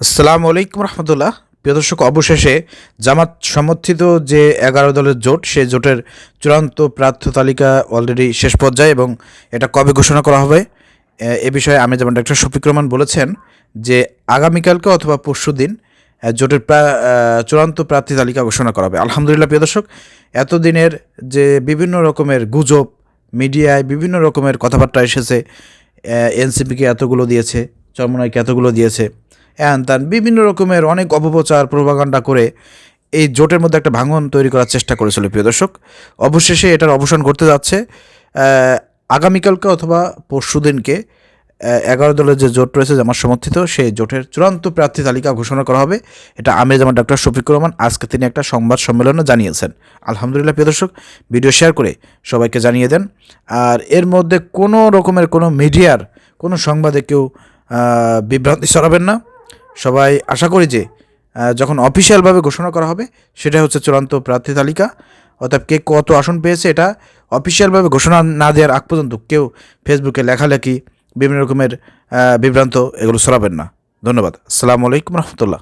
আসসালামু আলাইকুম রহমতুল্লাহ। প্রিয় দর্শক, অবশেষে জামাত সমর্থিত যে এগারো দলের জোট সেই জোটের চূড়ান্ত প্রার্থ তালিকা অলরেডি শেষ পর্যায়ে এবং এটা কবে ঘোষণা করা হবে, এ- বিষয়ে আমি যেমন ডাক্তার শফিক রহমান বলেছেন যে আগামীকালকে অথবা পরশু দিন জোটের চূড়ান্ত প্রার্থী তালিকা ঘোষণা করা হবে। আলহামদুলিল্লাহ, প্রিয় দর্শক, এতদিনের যে বিভিন্ন রকমের গুজব মিডিয়ায় বিভিন্ন রকমের কথাবার্তা এসেছে এনসিপিকে এতগুলো দিয়েছে, চরমনাইকে এতগুলো দিয়েছে হ্যান ত্যান বিভিন্ন রকমের অনেক অপপ্রচার প্রভাকাণ্ডা করে এই জোটের মধ্যে একটা ভাঙন তৈরি করার চেষ্টা করেছিল, প্রিয় দর্শক। অবশেষে এটার অবসান করতে যাচ্ছে আগামীকালকে অথবা পরশু দিনকে এগারো দলের যে জোট রয়েছে, জামাত সমর্থিত, সেই জোটের চূড়ান্ত প্রার্থী তালিকা ঘোষণা করা হবে। এটা আমির জামান ডক্টর শফিকুর রহমান আজকে তিনি একটা সংবাদ সম্মেলনে জানিয়েছেন। আলহামদুলিল্লাহ, প্রিয় দর্শক, ভিডিও শেয়ার করে সবাইকে জানিয়ে দেন। আর এর মধ্যে কোনো রকমের কোনো মিডিয়ার, কোনো সংবাদে কেউ বিভ্রান্তি ছড়াবেন না। সবাই আশা করি যে যখন অফিসিয়ালভাবে ঘোষণা করা হবে সেটা হচ্ছে চূড়ান্ত প্রার্থী তালিকা। অর্থাৎ কে কত আসন পেয়েছে, এটা অফিসিয়ালভাবে ঘোষণা না দেওয়ার আগ পর্যন্ত কেউ ফেসবুকে লেখালেখি, বিভিন্ন রকমের বিভ্রান্ত এগুলো সরাবেন না। ধন্যবাদ। আসসালামু আলাইকুম রহমতুল্লাহ।